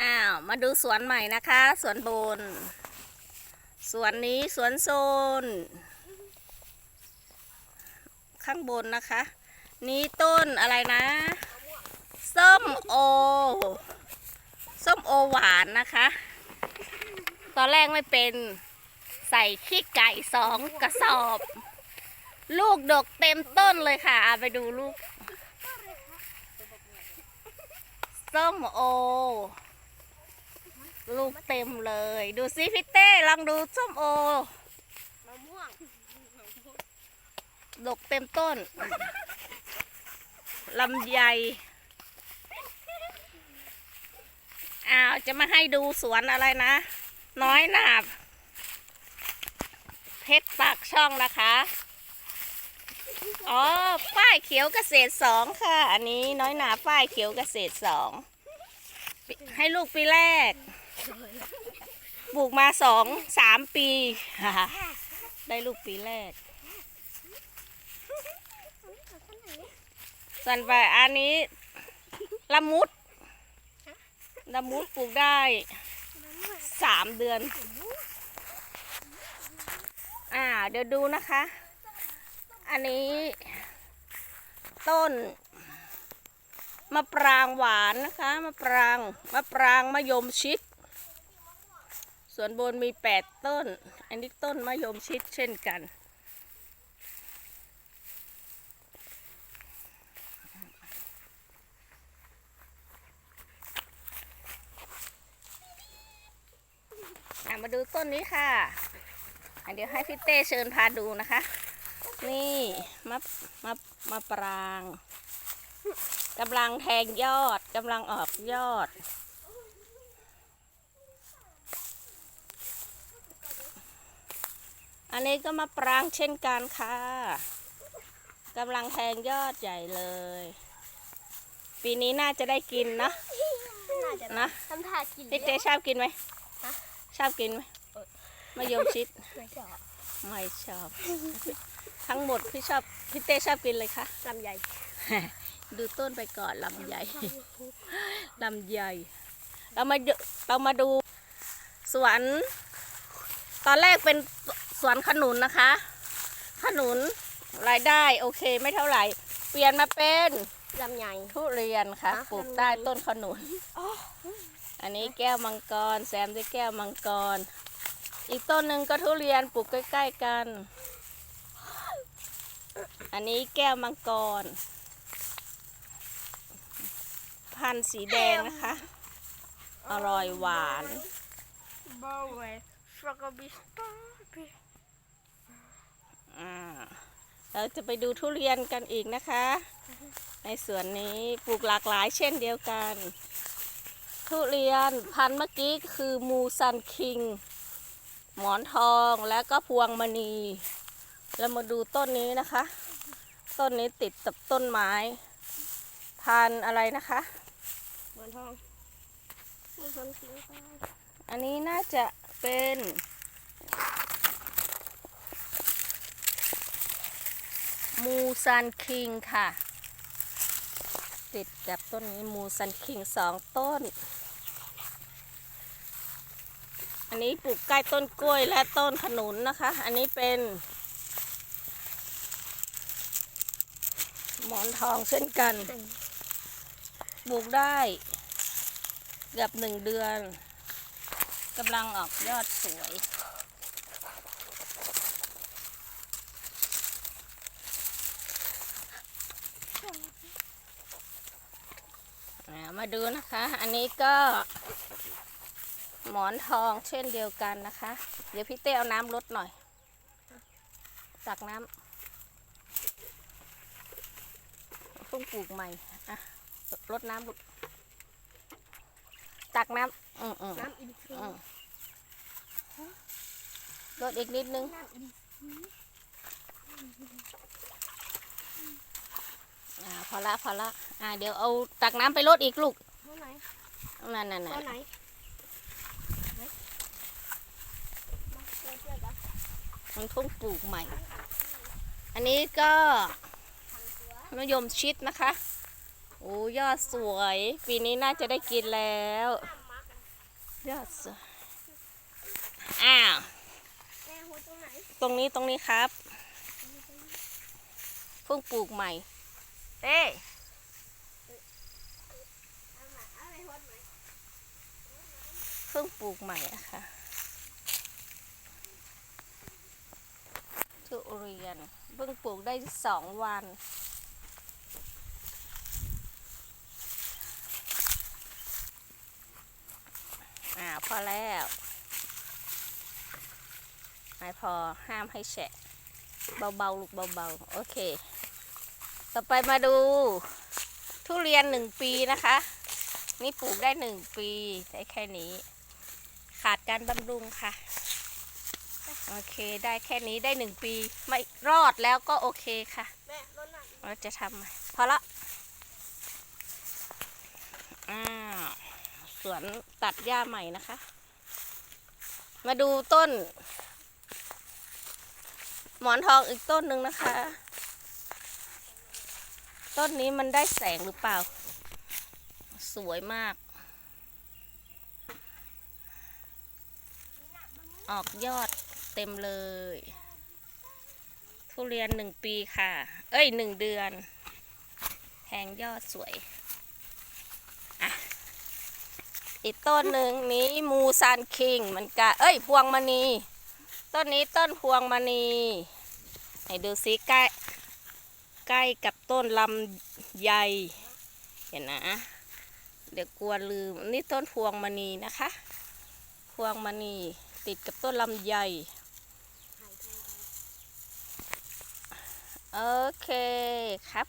อ้าว มาดูสวนใหม่นะคะ สวนบน สวนนี้สวนโซน ข้างบนนะคะ นี้ต้นอะไรนะ ส้มโอ ส้มโอหวานนะคะ ตอนแรกไม่เป็นใส่ขี้ไก่สองกระสอบ ลูกดกเต็มต้นเลยค่ะไปดูลูกส้มโอ ลูกเต็มเลย ดูซิพี่เต้ลองดูส้มโอมะม่วงดกเต็มต้นลำไยอ้าวจะมาให้ดูสวนอะไรนะ น้อยหนาบเพชรปากช่องนะคะ อ๋อฝ้ายเขียวเกษตรสองค่ะ อันนี้น้อยหนาฝ้ายเขียวเกษตรสองปีให้ลูกปีแรก ปลูกมาสองสามปี ได้ลูกปีแรก ส่วนไปอันนี้ละมุดละมุดปลูกได้สามเดือน อ่า เดี๋ยวดูนะคะ อันนี้ ต้นมะปรางหวานนะคะมะปรางมะปรางมะยมชิด ส่วนบนมีแปดต้น อันนี้ต้นมะยมชิดเช่นกัน มาดูต้นนี้ค่ะอะเดี๋ยวให้พี่เต้เชิญพาดูนะคะ นี่มะมะมะปรางกำลังแทงยอดกำลังออกยอด อันนี้ก็มะปรางเช่นกันค่ะกำลังแทงยอดใหญ่เลย ปีนี้น่าจะได้กินนะน่าจะนะทำท่ากินพี่เต้ชอบกินไหมฮะชอบกินไหมมะยมชิดไม่ชอบไม่ชอบ ทั้งหมดพี่ชอบพี่เต้ชอบกินเลยค่ะลำไยดูต้นไปก่อนลำใหญ่ลำใหญ่เรามาดูเรามาดูสวนตอนแรกเป็น สวนขนุนนะคะ ขนุนรายได้โอเคไม่เท่าไหร่ เปลี่ยนมาเป็นลำไย ทุเรียนค่ะ อะปลูกใต้ต้นขนุน อ๋อ อันนี้แก้วมังกร แซมด้วยแก้วมังกร อีกต้นหนึ่งก็ทุเรียนปลูกใกล้ๆกัน อันนี้แก้วมังกร พันธุ์สีแดงนะคะ อร่อยหวานบอเวฟรากบิสตา อ่าเราจะไปดูทุเรียนกันอีกนะคะ ในสวนนี้ปลูกหลากหลายเช่นเดียวกัน ทุเรียนพันธุ์เมื่อกี้คือมูซันคิง หมอนทองแล้วก็พวงมณี เรามาดูต้นนี้นะคะ ต้นนี้ติดกับต้นไม้ พันธุ์อะไรนะคะเหมือนทองเหมือนทองสีฟ้าอันนี้น่าจะเป็น มูซันคิงค่ะ ติดกับต้นนี้มูซันคิงสองต้น อันนี้ปลูกใกล้ต้นกล้วยและต้นขนุนนะคะ อันนี้เป็น หมอนทองเช่นกัน ปลูกได้เกือบหนึ่งเดือนกำลังออกยอดสวย มาดูนะคะ อันนี้ก็ หมอนทองเช่นเดียวกันนะคะ เดี๋ยวพี่เต้เอาน้ำลดหน่อย ตักน้ำเพิ่งปลูกใหม่อะลดน้ำลูกตักน้ำอืมอืมน้ำอินทรีอืมลดอีกนิดนึงน้ำ อินอ่าพอละพอละอ่าเดี๋ยวเอาตักน้ำไปลดอีกลูกเท่าไหร่นั่นนั่นนั่เท่านไหร่ไหนมาเจอเจอกันมันเพิ่งปลูกใหม่ อันนี้ก็ทางตัวมะยมชิดนะคะ โอ้ยอดสวย ปีนี้น่าจะได้กินแล้วน้ำมากันยอดสวย อ้าวแม่หัวตรงไหนตรงนี้ตรงนี้ครับ เพิ่งปลูกใหม่ เอ้เอามาเอาไปหัวไหนเพิ่งปลูกใหม่อะค่ะทุเรียนเพิ่งปลูกได้สองวัน อ่าพอแล้วไม่พอห้ามให้แฉะ เบาๆ ลูกเบาๆ โอเค ต่อไปมาดู ทุเรียนหนึ่งปีนะคะ นี่ปลูกได้หนึ่งปีได้แค่นี้ ขาดการบำรุงค่ะ โอเคได้แค่นี้ได้หนึ่งปี ไม่รอดแล้วก็โอเคค่ะ แม่รถหนเราจะทำพอละอ้าวสวนตัดหญ้าใหม่นะคะ มาดูต้น หมอนทองอีกต้นหนึ่งนะคะ ต้นนี้มันได้แสงหรือเปล่า สวยมาก ออกยอดเต็มเลย ทุเรียนหนึ่งปีค่ะ เอ้ยหนึ่งเดือนแทงยอดสวยอะอีกต้นหนึ่งนี้มูซานคิงมันกะเอ้ยพวงมณี ต้นนี้ต้นพวงมณี ให้ดูสิใกล้ ใกล้กับต้นลำไยเห็นนะ เดี๋ยวกลัวลืม นี่ต้นพวงมณีนะคะ พวงมณีติดกับต้นลำไยโอเคครับ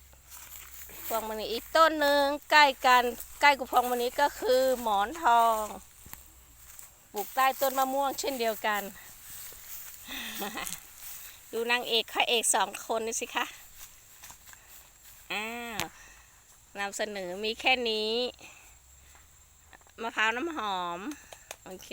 พวงมณีอีกต้นหนึ่งใกล้กันใกล้กับพวงมณีก็คือหมอนทองปลูกใต้ต้นมะม่วงเช่นเดียวกัน ดูนางเอกข้าเอกสองคนนี่สิคะ อ้านำเสนอมีแค่นี้ มะพร้าวน้ำหอม โอเค